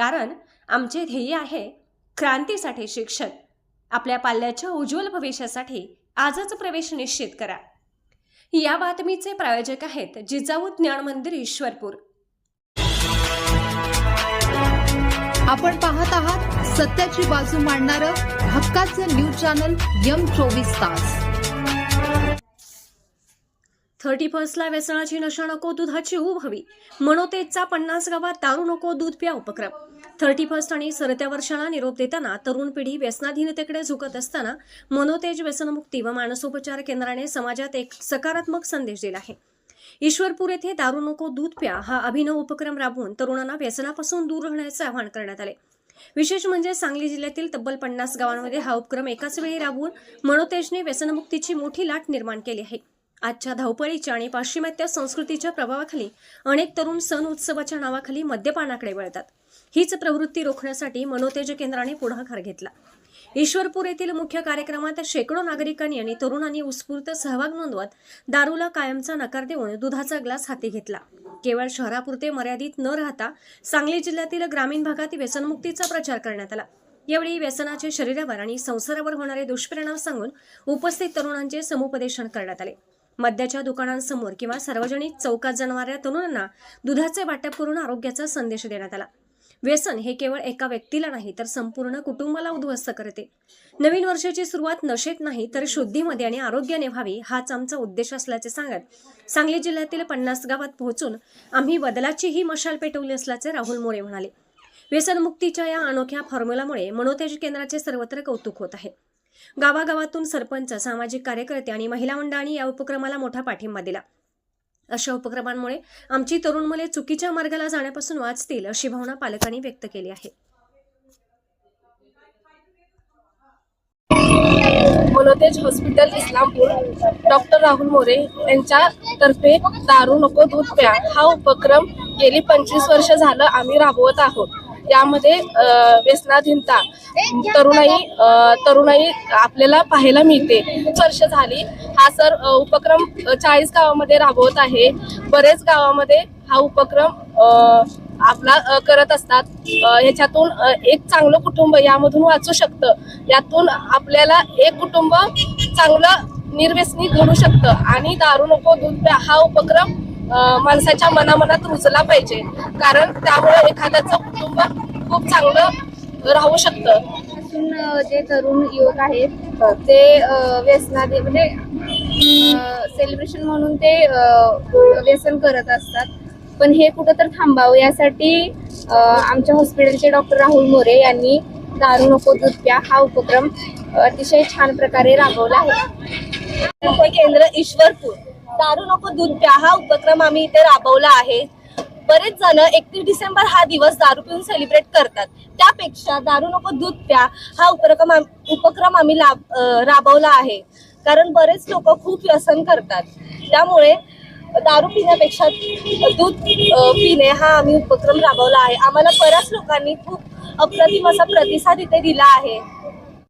कारण आमचे ध्येय आहे क्रांतीसाठी शिक्षण. आपल्या पाल्याच्या उज्ज्वल भविष्यासाठी आजच प्रवेश निश्चित करा. या बातमीचे प्रायोजक आहेत जिजाऊ ज्ञान मंदिर ईश्वरपूर. आपण पाहत आहात सत्याची बाजू मांडणारं हक्काचं न्यूज चॅनल यम चोवीस तास. थर्टी फर्स्टला व्यसनाची नशा नको दुधाची ऊब हवी. मनोतेजचा पन्नास गावात दारू नको दूध प्या उपक्रम. थर्टी फर्स्ट आणि सरत्या वर्षाला निरोप देताना तरुण पिढी व्यसनाधीनतेकडे झुकत असताना मनोतेज व्यसनमुक्ती व मानसोपचार केंद्राने समाजात एक सकारात्मक संदेश दिला आहे. ईश्वरपूर येथे दारू नको दूध प्या हा अभिनव उपक्रम राबवून तरुणांना व्यसनापासून दूर राहण्याचे आवाहन करण्यात आले. विशेष म्हणजे सांगली जिल्ह्यातील तब्बल पन्नास गावांमध्ये हा उपक्रम एकाच वेळी राबवून मनोतेजने व्यसनमुक्तीची मोठी लाट निर्माण केली आहे. आजच्या धावपळीच्या आणि पाश्चिमात्य संस्कृतीच्या प्रभावाखाली अनेक तरुण सण उत्सवाच्या नावाखाली मद्यपानाकडे वळतात. हीच प्रवृत्ती रोखण्यासाठी मनोतेज केंद्राने पुढाकार घेतला. ईश्वरपूर येथील मुख्य कार्यक्रमात शेकडो नागरिकांनी आणि तरुणांनी उत्स्फूर्त सहभाग नोंदवत दारूला कायमचा नकार देऊन दुधाचा ग्लास हाती घेतला. केवळ शहरापुरते मर्यादित न राहता सांगली जिल्ह्यातील ग्रामीण भागात व्यसनमुक्तीचा प्रचार करण्यात आला. यावेळी व्यसनाचे शरीरावर आणि संसारावर होणारे दुष्परिणाम सांगून उपस्थित तरुणांचे समुपदेशन करण्यात आले. मद्याच्या दुकानांसमोर किंवा सार्वजनिक चौकात जाणाऱ्या तरुणांना दुधाचे वाटप करून आरोग्याचा संदेश देण्यात आला. व्यसन हे केवळ एका व्यक्तीला नाही तर संपूर्ण कुटुंबाला उद्ध्वस्त करते. नवीन वर्षाची सुरुवात नशेत नाही तर शुद्धीमध्ये आणि आरोग्याने व्हावी हाच आमचा उद्देश असल्याचे सांगत सांगली जिल्ह्यातील पन्नास गावात पोहोचून आम्ही बदलाची ही मशाल पेटवली असल्याचे राहुल मोरे म्हणाले. व्यसनमुक्तीच्या या अनोख्या फॉर्म्युलामुळे मनोतेज केंद्राचे सर्वत्र कौतुक होत आहे. गावागावातून सरपंच सामाजिक कार्यकर्ते आणि महिला मंडळांनी या उपक्रमाला मोठा पाठिंबा दिला. अशा उपक्रमांमुळे आमची तरुण मुले चुकीच्या मार्गाला जाण्यापासून वाचतील अशी भावना पालकांनी व्यक्त केली आहे. मनोतेज हॉस्पिटल इस्लामपूर. डॉक्टर राहुल मोरे यांच्या तर्फे दारू नको दूध प्या. हा उपक्रम गेली पंचवीस वर्ष झालं आम्ही राबवत आहोत. यामध्ये व्यसना व्यसनाधीनता तरुणाई तरुणाई आपल्याला पाहायला मिळते. खूप वर्ष झाली हा सर उपक्रम चाळीस गावामध्ये राबवत आहे. बरेच गावामध्ये हा उपक्रम आपला करत असतात. ह्याच्यातून एक चांगलं कुटुंब यामधून वाचू शकतं. यातून आपल्याला एक कुटुंब चांगलं निर्व्यसनी घडू शकतं. आणि दारू नको दूध हा उपक्रम माणसाच्या मनामनात रुजला पाहिजे. कारण त्यामुळे एखाद्याचं कुटुंब खूप चांगलं राहू शकतं. पासून अ, जे तरुण युवक आहेत ते अ, व्यसनादे म्हणजे सेलिब्रेशन म्हणून ते व्यसन करत असतात. पण हे कुठं तर थांबावं यासाठी आमच्या हॉस्पिटलचे डॉक्टर राहुल मोरे यांनी दारू नको दूध प्या हा उपक्रम अतिशय छान प्रकारे राबवला आहे. केंद्र ईश्वरपूर. दारू नको दूध प्या. हा उपक्रम आम्ही इथे राबवला आहे. बरेच जण एकतीस डिसेंबर हा दिवस दारू पिऊन सेलिब्रेट करतात. त्यापेक्षा दारू नको दूध प्या. हा उपक्रम आम- उपक्रम आम्ही राबवला आहे. कारण बरेच लोक खूप व्यसन करतात. त्यामुळे दारू पिण्यापेक्षा दूध पिणे हा आम्ही उपक्रम राबवला आहे. आम्हाला बऱ्याच लोकांनी खूप अप्रतिम असा प्रतिसाद इथे दिला आहे.